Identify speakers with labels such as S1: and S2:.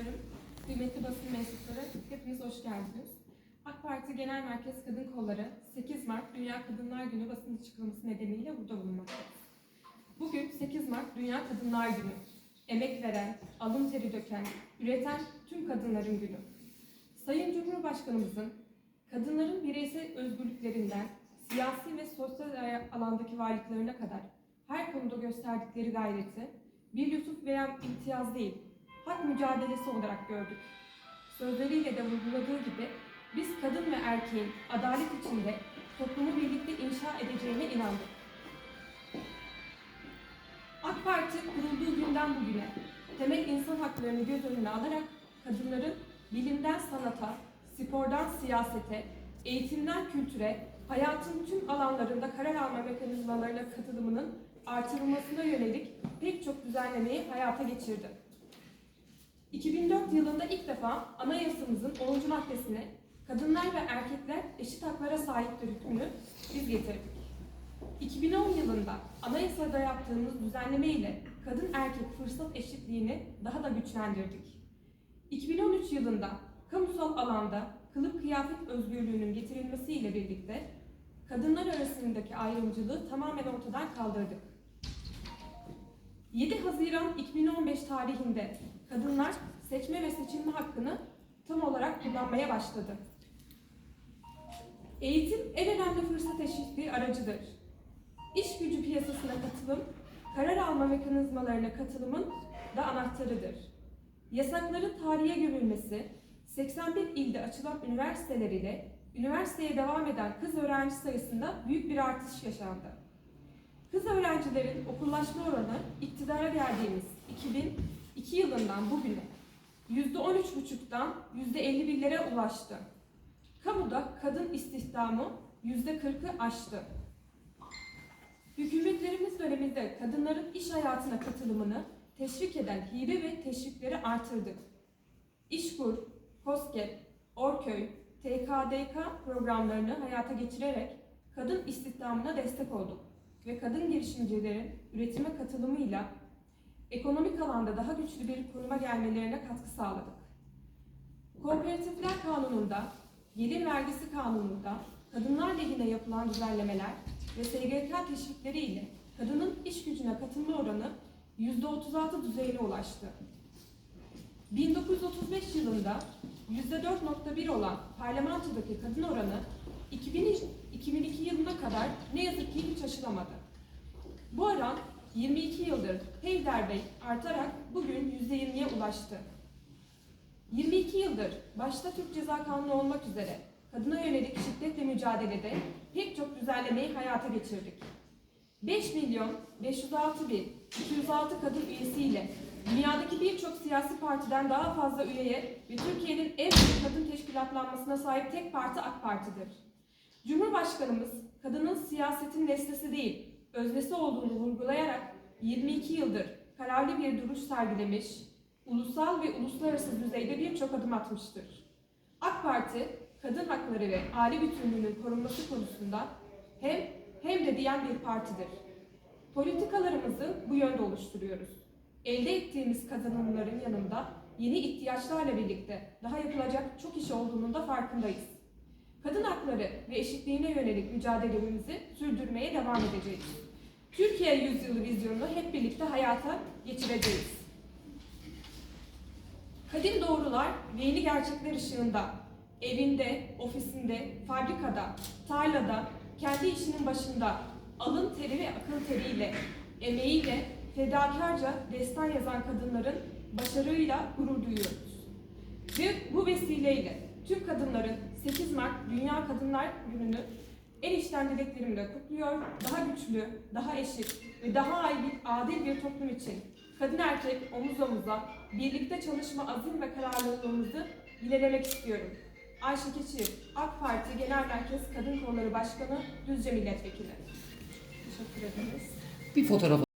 S1: arkadaşlarım, kıymetli basın mensupları, hepiniz hoş geldiniz. AK Parti Genel Merkez Kadın Kolları 8 Mart Dünya Kadınlar Günü basın açıklaması nedeniyle burada bulunmaktayız. Bugün 8 Mart Dünya Kadınlar Günü. Emek veren, alın teri döken, üreten tüm kadınların günü. Sayın Cumhurbaşkanımızın kadınların bireysel özgürlüklerinden siyasi ve sosyal alandaki varlıklarına kadar her konuda gösterdikleri gayreti bir lütuf veya imtiyaz değil, hak mücadelesi olarak gördük. Sözleriyle de vurguladığı gibi biz kadın ve erkeğin adalet içinde toplumu birlikte inşa edeceğine inandık. AK Parti kurulduğu günden bugüne temel insan haklarını göz önüne alarak kadınların bilimden sanata, spordan siyasete, eğitimden kültüre, hayatın tüm alanlarında karar alma mekanizmalarına katılımının artırılmasına yönelik pek çok düzenlemeyi hayata geçirdi. 2004 yılında ilk defa anayasamızın 10. maddesine kadınlar ve erkekler eşit haklara sahiptir hükmünü biz getirdik. 2010 yılında anayasada yaptığımız düzenleme ile kadın erkek fırsat eşitliğini daha da güçlendirdik. 2013 yılında kamusal alanda kılık kıyafet özgürlüğünün getirilmesiyle birlikte kadınlar arasındaki ayrımcılığı tamamen ortadan kaldırdık. 7 Haziran 2015 tarihinde kadınlar seçme ve seçilme hakkını tam olarak kullanmaya başladı. Eğitim en önemli fırsat eşitliği aracıdır. İş gücü piyasasına katılım, karar alma mekanizmalarına katılımın da anahtarıdır. Yasakların tarihe gömülmesi, 81 ilde açılan üniversiteler ile üniversiteye devam eden kız öğrenci sayısında büyük bir artış yaşandı. Kız öğrencilerin okullaşma oranı iktidara geldiğimiz 2002 yılından bugüne %13,5'dan %51'lere ulaştı. Kamuda kadın istihdamı %40'ı aştı. Hükümetlerimiz döneminde kadınların iş hayatına katılımını teşvik eden hibe ve teşvikleri artırdık. İşkur, KOSGEB, Orköy, TKDK programlarını hayata geçirerek kadın istihdamına destek olduk ve kadın girişimcilerin üretime katılımıyla ekonomik alanda daha güçlü bir konuma gelmelerine katkı sağladık. Kooperatifler Kanunu'nda, Gelir Vergisi Kanunu'nda kadınlar lehine yapılan düzenlemeler ve SGK teşvikleri ile kadının iş gücüne katılma oranı %36 düzeyine ulaştı. 1935 yılında %4.1 olan parlamentodaki kadın oranı 2000, 2002 yılına kadar ne yazık ki hiç aşılamadı. Bu oran 22 yıldır peyderbey artarak bugün %20'ye ulaştı. 22 yıldır başta Türk Ceza Kanunu olmak üzere kadına yönelik şiddetle mücadelede pek çok düzenlemeyi hayata geçirdik. 5 milyon 506 bin 206 kadın üyesiyle dünyadaki birçok siyasi partiden daha fazla üyeye ve Türkiye'nin en büyük kadın teşkilatlanmasına sahip tek parti AK Parti'dir. Cumhurbaşkanımız kadının siyasetin nesnesi değil, öznesi olduğunu vurgulayarak 22 yıldır kararlı bir duruş sergilemiş, ulusal ve uluslararası düzeyde birçok adım atmıştır. AK Parti, kadın hakları ve aile bütünlüğünün korunması konusunda hem hem de diyen bir partidir. Politikalarımızı bu yönde oluşturuyoruz. Elde ettiğimiz kazanımların yanında yeni ihtiyaçlarla birlikte daha yapılacak çok iş olduğunun da farkındayız. Kadın hakları ve eşitliğine yönelik mücadelemizi sürdürmeye devam edeceğiz. Türkiye Yüzyılı vizyonunu hep birlikte hayata geçireceğiz. Kadim doğrular ve yeni gerçekler ışığında evinde, ofisinde, fabrikada, tarlada, kendi işinin başında alın teri ve akıl teriyle, emeğiyle fedakarca destan yazan kadınların başarıyla gurur duyuyoruz. Ve bu vesileyle tüm kadınların 8 Mart Dünya Kadınlar Günü'nü en içten dileklerimle kutluyor, daha güçlü, daha eşit ve daha adil bir toplum için kadın erkek omuz omuza birlikte çalışma azim ve kararlılığımızı yinelemek istiyorum. Ayşe Keçir, AK Parti Genel Merkez Kadın Kolları Başkanı, Düzce Milletvekili. Teşekkür ederiz.
S2: Bir fotoğraf